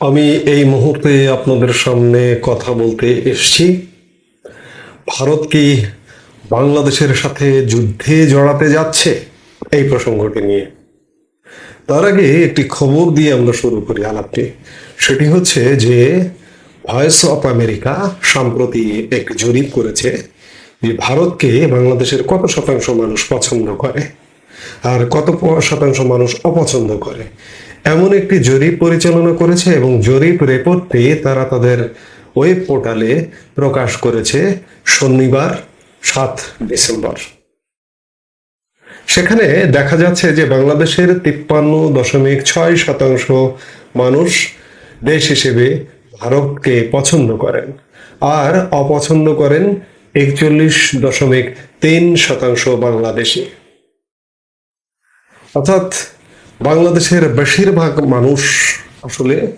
আমি এই মুহূর্তে আপনাদের সামনে কথা বলতে এসেছি। ভারত কি বাংলাদেশের সাথে যুদ্ধে জড়াতে যাচ্ছে? এই প্রসঙ্গটি নিয়ে। তার আগে একটি খবর দিয়ে আমরা শুরু করি আলাপটি। সেটি হচ্ছে যে ভয়েস অফ আমেরিকা সম্প্রতি একটি জরিপ করেছে যে, ভারতকে বাংলাদেশের কত শতাংশ মানুষ পছন্দ করে আর কত শতাংশ মানুষ অপছন্দ করে। এমন একটি জরিপ পরিচালনা করেছে এবং জরিপ রিপোর্টটি তারা তাদের ওয়েব পোর্টালে প্রকাশ করেছে শনিবার, সাত ডিসেম্বর। সেখানে দেখা যাচ্ছে যে বাংলাদেশের তিপ্পান্ন দশমিক ছয় শতাংশ মানুষ দেশ হিসেবে ভারতকে পছন্দ করেন আর অপছন্দ করেন একচল্লিশ দশমিক তিন শতাংশ বাংলাদেশি। অর্থাৎ বাংলাদেশের বেশিরভাগ মানুষ আসলে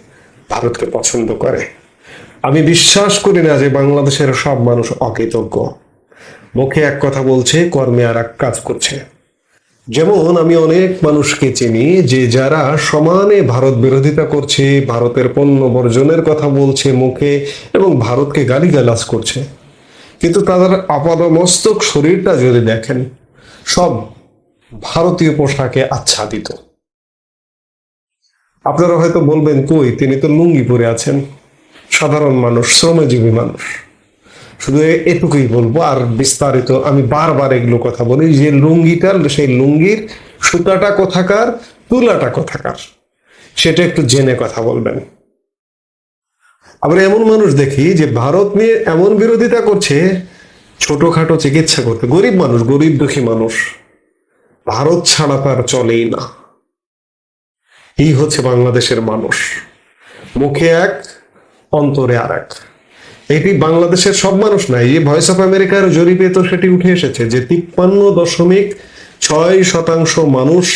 ভারতকে পছন্দ করে। আমি বিশ্বাস করি না যে বাংলাদেশের সব মানুষ অকৃতজ্ঞ। মুখে এক কথা বলছে, কর্মে আর এক কাজ করছে। যেমন আমি অনেক মানুষকে চিনি যে যারা সমানে ভারত বিরোধিতা করছে, ভারতের পণ্য বর্জনের কথা বলছে মুখে এবং ভারতকে গালিগালাজ করছে। কিন্তু তাদের আপাদমস্তক শরীরটা যদি দেখেন, সব ভারতীয় পোশাকে আচ্ছাদিত। আপনারা হয়তো বলবেন, কই, তিনি তো লুঙ্গি পরে আছেন। সাধারণ মানুষ, শ্রমজীবী মানুষ। শুধু এটুকুই বলব, আর বিস্তারিত আমি বারবার এগুলো কথা বলি, যে লুঙ্গিটার, সেই লুঙ্গির সুতাটা কোথাকার, তুলাটা কোথাকার, সেটা একটু জেনে কথা বলবেন। আবার এমন মানুষ দেখি, যে ভারত নিয়ে এমন বিরোধিতা করছে, ছোটখাটো চিকিৎসা করতে। গরিব মানুষ, গরিব দুঃখী মানুষ। ভারত ছাড়া তার চলেই না। এই হচ্ছে বাংলাদেশের মানুষ। মুখে এক, অন্তরে আর এক এটি বাংলাদেশের সব মানুষ নাই? এই ভয়েস অফ আমেরিকার জরিপে তো সেটি উঠে এসেছে যে তিপ্পান্ন দশমিক ছয় শতাংশ মানুষ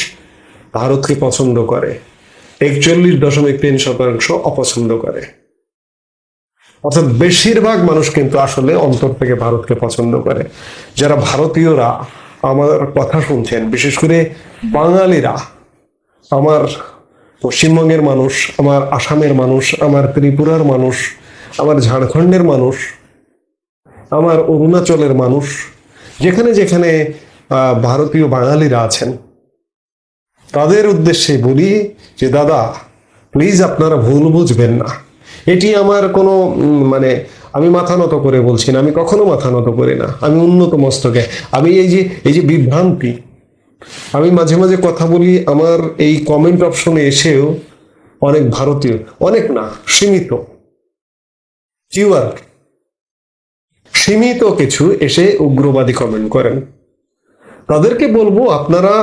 ভারতকে পছন্দ করে। একচল্লিশ দশমিক তিন শতাংশ অপছন্দ করে। অর্থাৎ বেশিরভাগ মানুষ কিন্তু আসলে অন্তর থেকে ভারতকে পছন্দ করে। যারা ভারতীয়রা আমার কথা শুনছেন, বিশেষ করে বাঙালিরা, আমার পশ্চিমবঙ্গের মানুষ, আমার আসামের মানুষ, আমার ত্রিপুরার মানুষ, আমার ঝাড়খণ্ডের মানুষ, আমার অরুণাচলের মানুষ, যেখানে যেখানে ভারতীয় বাঙালিরা আছেন। তাদের উদ্দেশ্যে বলি যে, দাদা প্লিজ আপনারা ভুল বুঝবেন না। এটি আমার কোনো মানে আমি মাথা নত করে বলছি না, আমি কখনো মাথা নত করি না। আমি উন্নত মস্তকে। আমি এই যে এই যে বিভ্রান্তি আমি মাঝে মাঝে কথা বলি, আমার এই কমেন্ট অপশনে এসেও অনেক ভারতীয়, অনেক না, সীমিত। সীমিত কিছু এসে উগ্রবাদী কমেন্ট করেন। তাদেরকে বলব, আপনারা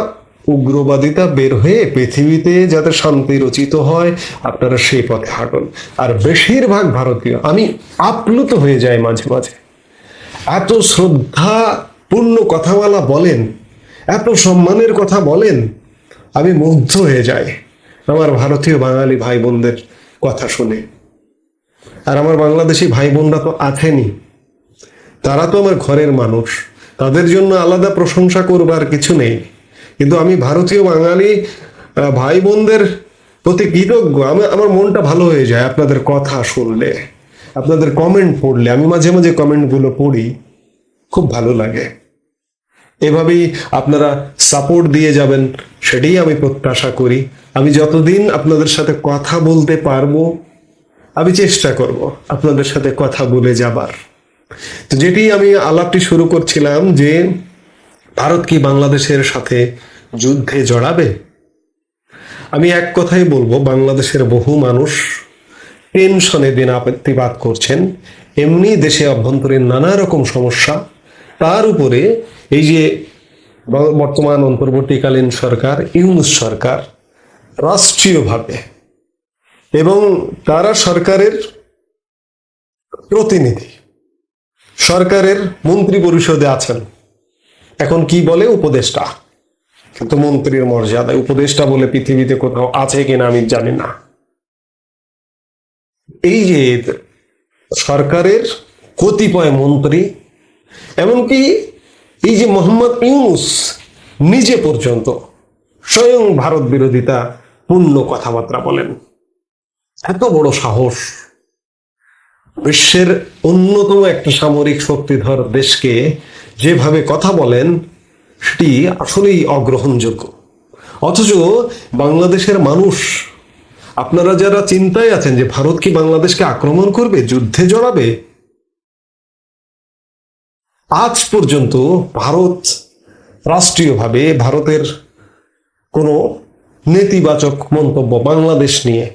উগ্রবাদিতা বের হয়ে পৃথিবীতে যাতে শান্তি রচিত হয়, আপনারা সেই পথে হাঁটুন। আর বেশিরভাগ ভারতীয়, আমি আপ্লুত হয়ে যাই মাঝে মাঝে। এত শ্রদ্ধা পূর্ণ কথাওয়ালা বলেন এত সম্মানের কথা বলেন, আমি মুগ্ধ হয়ে যাই। আমার ভারতীয় বাঙালি ভাই বোনদের কথা শুনে। আর আমার বাংলাদেশি ভাই বোনরা তো আছেনই তারা তো আমার ঘরের মানুষ। তাদের জন্য আলাদা প্রশংসা করবার কিছু নেই। কিন্তু আমি ভারতীয় বাঙালি ভাই বোনদের প্রতি কৃতজ্ঞ। আমি, আমার মনটা ভালো হয়ে যায় আপনাদের কথা শুনলে। আপনাদের কমেন্ট পড়লে। আমি মাঝে মাঝে কমেন্টগুলো পড়ি। খুব ভালো লাগে। এভাবেই আপনারা সাপোর্ট দিয়ে যাবেন, সেটাই আমি প্রত্যাশা করি। আমি যতদিন আপনাদের সাথে কথা বলতে পারব, আমি চেষ্টা করব আপনাদের সাথে কথা বলে যাবার। তো যেটি আমি আলাপটি শুরু করছিলাম যে, ভারত কি বাংলাদেশের সাথে যুদ্ধে জড়াবে? আমি এক কথাই বলব, বাংলাদেশের বহু মানুষ টেনশনে দিন আপত্তিবাদ করছেন। এমনি দেশে অভ্যন্তরীণ নানা রকম সমস্যা, তার উপরে এই যে বর্তমান অন্তর্বর্তীকালীন সরকার, ইউনুস সরকার রাষ্ট্রীয়ভাবে এবং তারা সরকারের প্রতিনিধি, সরকারের মন্ত্রী পরিষদে আছেন। এখন কি বলে উপদেষ্টা? কিন্তু মন্ত্রীর মর্যাদায় উপদেষ্টা বলে পৃথিবীতে কোথাও আছে কিনা আমি জানি না। এই যে সরকারের কতিপয় মন্ত্রী, এমনকি এই যে মোহাম্মদ ইউনুস নিজে পর্যন্ত স্বয়ং ভারত বিরোধিতা পূর্ণ কথাবার্তা বলেন। এত বড় সাহস। বিশ্বের অন্যতম একটা সামরিক শক্তিধর দেশকে যেভাবে কথা বলেন, সেটি আসলেই অগ্রহণযোগ্য। অথচ বাংলাদেশের মানুষ, আপনারা যারা চিন্তায় আছেন যে ভারত কি বাংলাদেশকে আক্রমণ করবে, যুদ্ধে জড়াবে আজ পর্যন্ত ভারত রাষ্ট্রীয়ভাবে ভারতের কোনো নেতিবাচক মন্তব্য বাংলাদেশ নিয়ে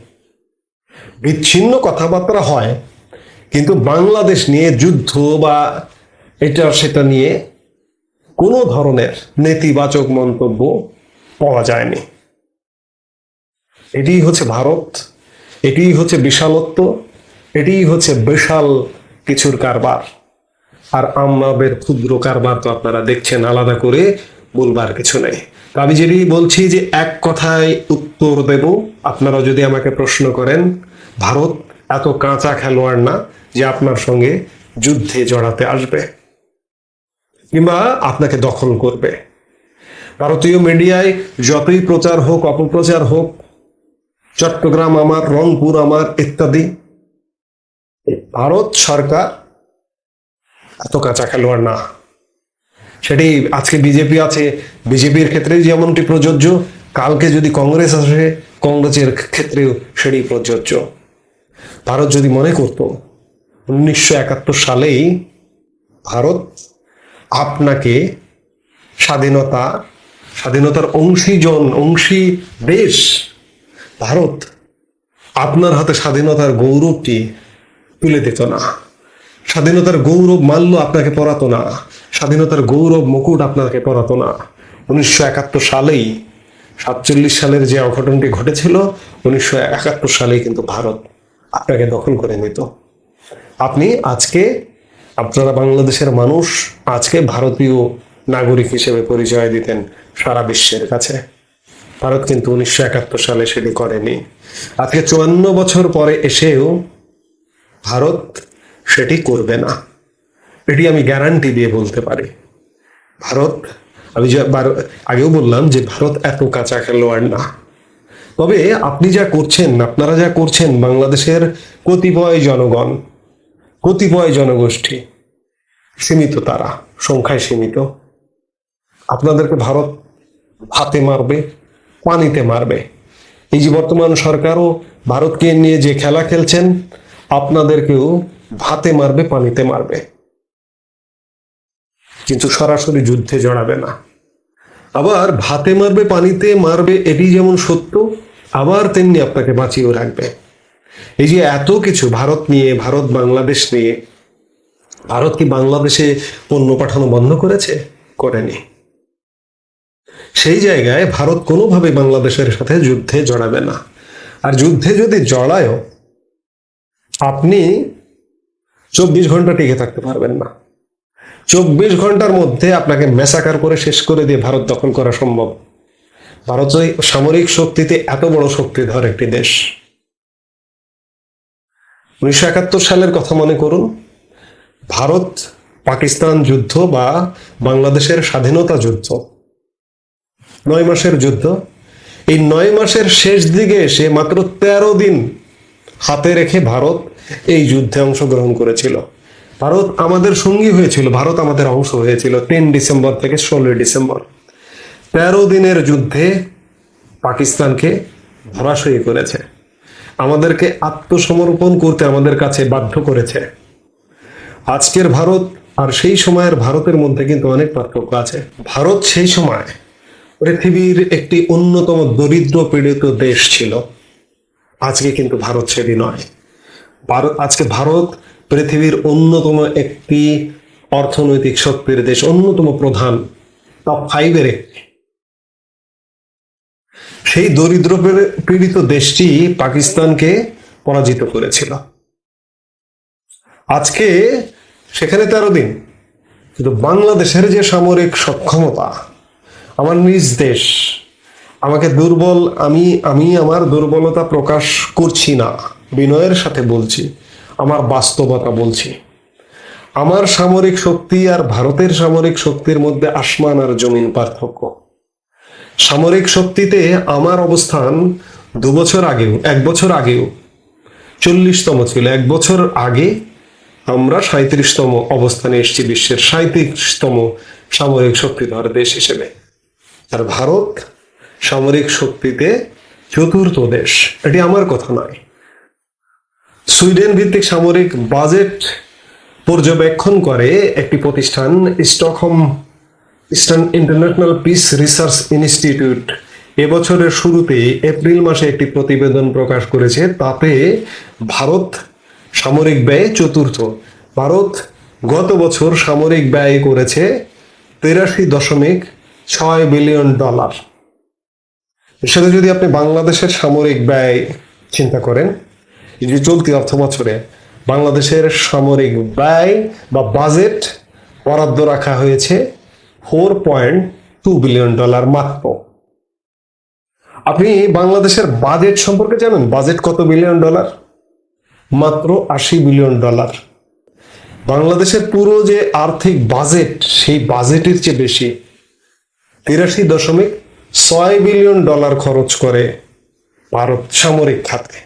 বিচ্ছিন্ন কথাবার্তা হয়, কিন্তু বাংলাদেশ নিয়ে যুদ্ধ বা এটা সেটা নিয়ে কোনো ধরনের নেতিবাচক মন্তব্য পাওয়া যায়নি। এটিই হচ্ছে ভারত, এটিই হচ্ছে বিশালত্ব, এটিই হচ্ছে বিশাল কিছুর কারবার। আর আমাদের ক্ষুদ্র কারবার তো আপনারা দেখছেন, আলাদা করে বলবার কিছু নেই। আমি যেটি বলছি যে এক কথায় উত্তর দেব, আপনারা যদি আমাকে প্রশ্ন করেন, ভারত এত কাঁচা খেলোয়াড় না যে আপনার সঙ্গে যুদ্ধে জড়াতে আসবে, কিংবা আপনাকে দখল করবে। ভারতীয় মিডিয়ায় যতই প্রচার হোক, অপপ্রচার হোক, চট্টগ্রাম আমার, রংপুর আমার, ইত্যাদি, ভারত সরকার এত কাঁচা খেলোয়াড় না। সেটি আজকে বিজেপি আছে। বিজেপির ক্ষেত্রে যেমনটি প্রযোজ্য, কালকে যদি কংগ্রেস আসে, কংগ্রেসের ক্ষেত্রেও সেটি প্রযোজ্য। ভারত যদি মনে করত, উনিশশো একাত্তর সালেই ভারত আপনাকে স্বাধীনতা, স্বাধীনতার অংশীজন, অংশী দেশ, ভারত আপনার হাতে স্বাধীনতার গৌরবটি তুলে দিত না। স্বাধীনতার গৌরব মাল্য আপনাকে পরাতো না। স্বাধীনতার গৌরব মুকুট আপনাকে পরাতো না। উনিশশো একাত্তর সালেই, সাতচল্লিশ সালের যে অঘটনটি ঘটেছিল, উনিশশো একাত্তর সালেই কিন্তু ভারত আপনাকে দখল করে নিত। আপনি আজকে, আপনারা বাংলাদেশের মানুষ, আজকে ভারতীয় নাগরিক হিসেবে পরিচয় দিতেন সারা বিশ্বের কাছে। ভারত কিন্তু উনিশশো একাত্তর সালে সেটি করেনি। আজকে চুয়ান্ন বছর পরে এসেও ভারত সেটি করবে না। এটি আমি গ্যারান্টি দিয়ে বলতে পারি। ভারত, আমি যে আগেও বললাম যে ভারত এত কাঁচা খেলোয়াড় না। তবে আপনি যা করছেন, আপনারা যা করছেন বাংলাদেশের কতিপয় জনগণ, কতিপয় জনগোষ্ঠী, সীমিত তারা, সংখ্যায় সীমিত, আপনাদেরকে ভারত হাতে মারবে, পানিতে মারবে। এই যে বর্তমান সরকারও ভারতকে নিয়ে যে খেলা খেলছেন, আপনাদেরকেও ভাতে মারবে, পানিতে মারবে। কিন্তু সরাসরি যুদ্ধে জড়াবে না। আবার ভাতে মারবে, পানিতে মারবে, এটি যেমন সত্য, আবার তেমনি আপনাকে বাঁচিয়েও রাখবে। এই যে এত কিছু ভারত নিয়ে, ভারত বাংলাদেশ নিয়ে, ভারত কি বাংলাদেশে পণ্য পাঠানো বন্ধ করেছে? করেনি। সেই জায়গায় ভারত কোনোভাবে বাংলাদেশের সাথে যুদ্ধে জড়াবে না। আর যুদ্ধে যদি জড়ায়ও, আপনি চব্বিশ ঘণ্টা টিকে থাকতে পারবেন না। চব্বিশ ঘণ্টার মধ্যে আপনাকে মেসাকার করে শেষ করে দিয়ে ভারত দখল করা সম্ভব। ভারত সামরিক শক্তিতে এত বড় শক্তিধর একটি দেশ। উনিশশো একাত্তর সালের কথা মনে করুন, ভারত পাকিস্তান যুদ্ধ বা বাংলাদেশের স্বাধীনতা যুদ্ধ, নয় মাসের যুদ্ধ, এই নয় মাসের শেষ দিকে এসে মাত্র তেরো দিন হাতে রেখে ভারত এই যুদ্ধে অংশগ্রহণ করেছিল। ভারত আমাদের সঙ্গী হয়েছিল, ভারত আমাদের অংশ হয়েছিল তিন ডিসেম্বর থেকে ষোলোই ডিসেম্বর। তেরো দিনের যুদ্ধে পাকিস্তানকে ধরাশয়ী করেছে। আমাদেরকে আত্মসমর্পণ করতে আমাদের কাছে বাধ্য করেছে। আজকের ভারত আর সেই সময়ের ভারতের মধ্যে কিন্তু অনেক পার্থক্য আছে। ভারত সেই সময় পৃথিবীর একটি অন্যতম দরিদ্র পীড়িত দেশ ছিল। আজকে কিন্তু ভারত সেটি নয়। ভারত, আজকে ভারত পৃথিবীর অন্যতম একটি অর্থনৈতিক শক্তির দেশ, অন্যতম প্রধান টপ ফাইভের একটি। সেই দরিদ্র পীড়িত দেশটি পাকিস্তানকে পরাজিত করেছিল। আজকে সেখানে তেরো দিন। কিন্তু বাংলাদেশের যে সামরিক সক্ষমতা, আমার নিজ দেশ, আমাকে দুর্বল, আমি আমি আমার দুর্বলতা প্রকাশ করছি না। বিনয়ের সাথে বলছি, আমার বাস্তবতা বলছি। আমার সামরিক শক্তি আর ভারতের সামরিক শক্তির মধ্যে আসমান আর জমিন পার্থক্য। সামরিক শক্তিতে আমার অবস্থান দু বছর আগেও, এক বছর আগেও চল্লিশতম ছিল। এক বছর আগে আমরা সাঁত্রিশতম অবস্থানে এসেছি বিশ্বের সাঁত্রিশতম সামরিক শক্তিধর দেশ হিসেবে। আর ভারত সামরিক শক্তিতে চতুর্থ দেশ। এটি আমার কথা নয়। সুইডেন ভিত্তিক সামরিক বাজেট পর্যবেক্ষণ করে একটি প্রতিষ্ঠান, Stockholm eastern international peace research institute. এবছরের শুরুতে এপ্রিল মাসে একটি প্রতিবেদন প্রকাশ করেছে, তাতে ভারত সামরিক ব্যয় চতুর্থ। ভারত গত বছর সামরিক ব্যয় করেছে তেরাশি দশমিক ছয় বিলিয়ন ডলার। সাথে যদি আপনি বাংলাদেশের সামরিক ব্যয় চিন্তা করেন যে চলতি অর্থ বছরে বাংলাদেশের সামরিক ব্যয় বা বাজেট বরাদ্দ রাখা হয়েছে four point two billion dollar মাত্র। আপনি বাংলাদেশের বাজেট সম্পর্কে জানেন? বাজেট কত বিলিয়ন ডলার মাত্র আশি বিলিয়ন ডলার বাংলাদেশের পুরো যে আর্থিক বাজেট, সেই বাজেটের চেয়ে বেশি। তিরাশি দশমিক ছয় বিলিয়ন ডলার খরচ করে ভারত সামরিক খাতে।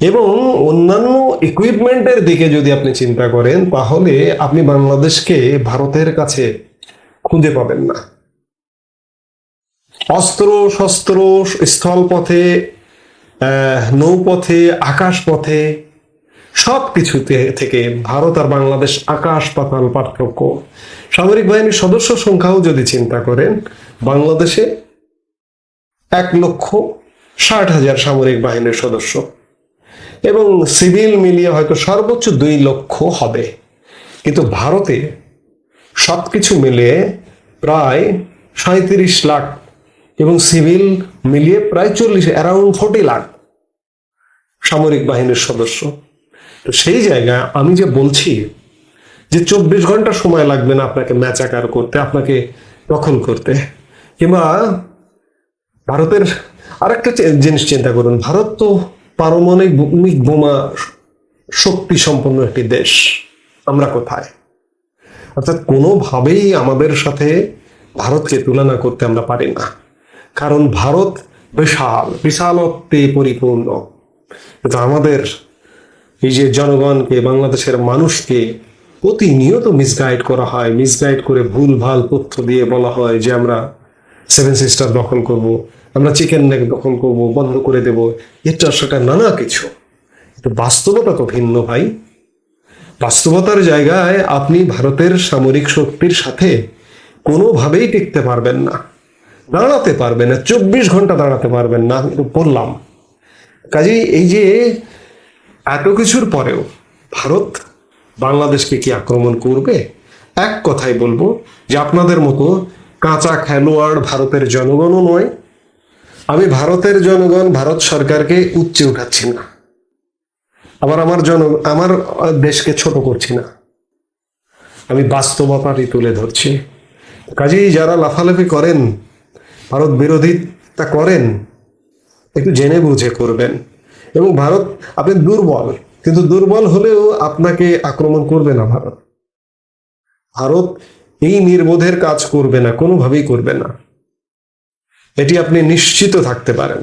এবং অন্যান্য ইকুইপমেন্টের দিকে যদি আপনি চিন্তা করেন, তাহলে আপনি বাংলাদেশকে ভারতের কাছে খুঁজে পাবেন না। অস্ত্র, শস্ত্র, স্থলপথে নৌপথে, আকাশপথে, সব কিছুতে থেকে ভারত আর বাংলাদেশ আকাশ পাতাল পার্থক্য। সামরিক বাহিনীর সদস্য সংখ্যাও যদি চিন্তা করেন, বাংলাদেশে এক লক্ষ ষাট হাজার সামরিক বাহিনীর সদস্য। এবং সিভিল মিলিয়ে হয়তো সর্বোচ্চ দুই লক্ষ হবে। কিন্তু ভারতে সব কিছু মিলিয়ে প্রায় সাঁত্রিশ লাখ এবং সিভিল মিলিয়ে প্রায় চল্লিশ, অ্যারাউন্ড ফোর্টি লাখ সামরিক বাহিনীর সদস্য। তো সেই জায়গায় আমি যে বলছি যে চব্বিশ ঘণ্টা সময় লাগবে না আপনাকে ম্যাচাকার করতে, আপনাকে দখল করতে, কিংবা ভারতের আরেকটা জিনিস চিন্তা করুন। ভারত তো পারমাণবিক বোমা শক্তি সম্পন্ন একটি দেশ। আমরা কোথায়? অর্থাৎ কোনোভাবেই আমাদের সাথে ভারতকে তুলনা করতে আমরা পারি না। কারণ ভারত বিশাল, বিশালত্বে পরিপূর্ণ। কিন্তু আমাদের এই যে জনগণকে, বাংলাদেশের মানুষকে প্রতিনিয়ত মিসগাইড করা হয়, মিসগাইড করে ভুল ভালো তথ্য দিয়ে বলা হয় যে আমরা সেভেন সিস্টার দখল করব। আমরা চিকেন নেক দখল করব, বন্ধ করে দেব। এটা সেটা নানা কিছু। কিন্তু বাস্তবতা তো ভিন্ন ভাই। বাস্তবতার জায়গায় আপনি ভারতের সামরিক শক্তির সাথে কোনোভাবেই টিকতে পারবেন না। দাঁড়াতে পারবেন না, চব্বিশ ঘণ্টা দাঁড়াতে পারবেন না বললাম। কাজেই এই যে এত কিছুর পরেও ভারত বাংলাদেশকে কি আক্রমণ করবে? এক কথাই বলব যে আপনাদের মতো কাঁচা খেলোয়াড় ভারতের জনগণও নয় আমি ভারতের জনগণ, ভারত সরকারকে উচ্চে উঠাচ্ছি না। আবার আমার জন, আমার দেশকে ছোট করছি না। আমি বাস্তবতাটি তুলে ধরছি। কাজেই যারা লাফালাফি করেন, ভারত বিরোধিতা করেন, একটু জেনে বুঝে করবেন। এবং ভারত, আপনি দুর্বল, কিন্তু দুর্বল হলেও আপনাকে আক্রমণ করবে না ভারত। ভারত এই নির্বোধের কাজ করবে না, কোনোভাবেই করবে না। এটি আপনি নিশ্চিত থাকতে পারেন।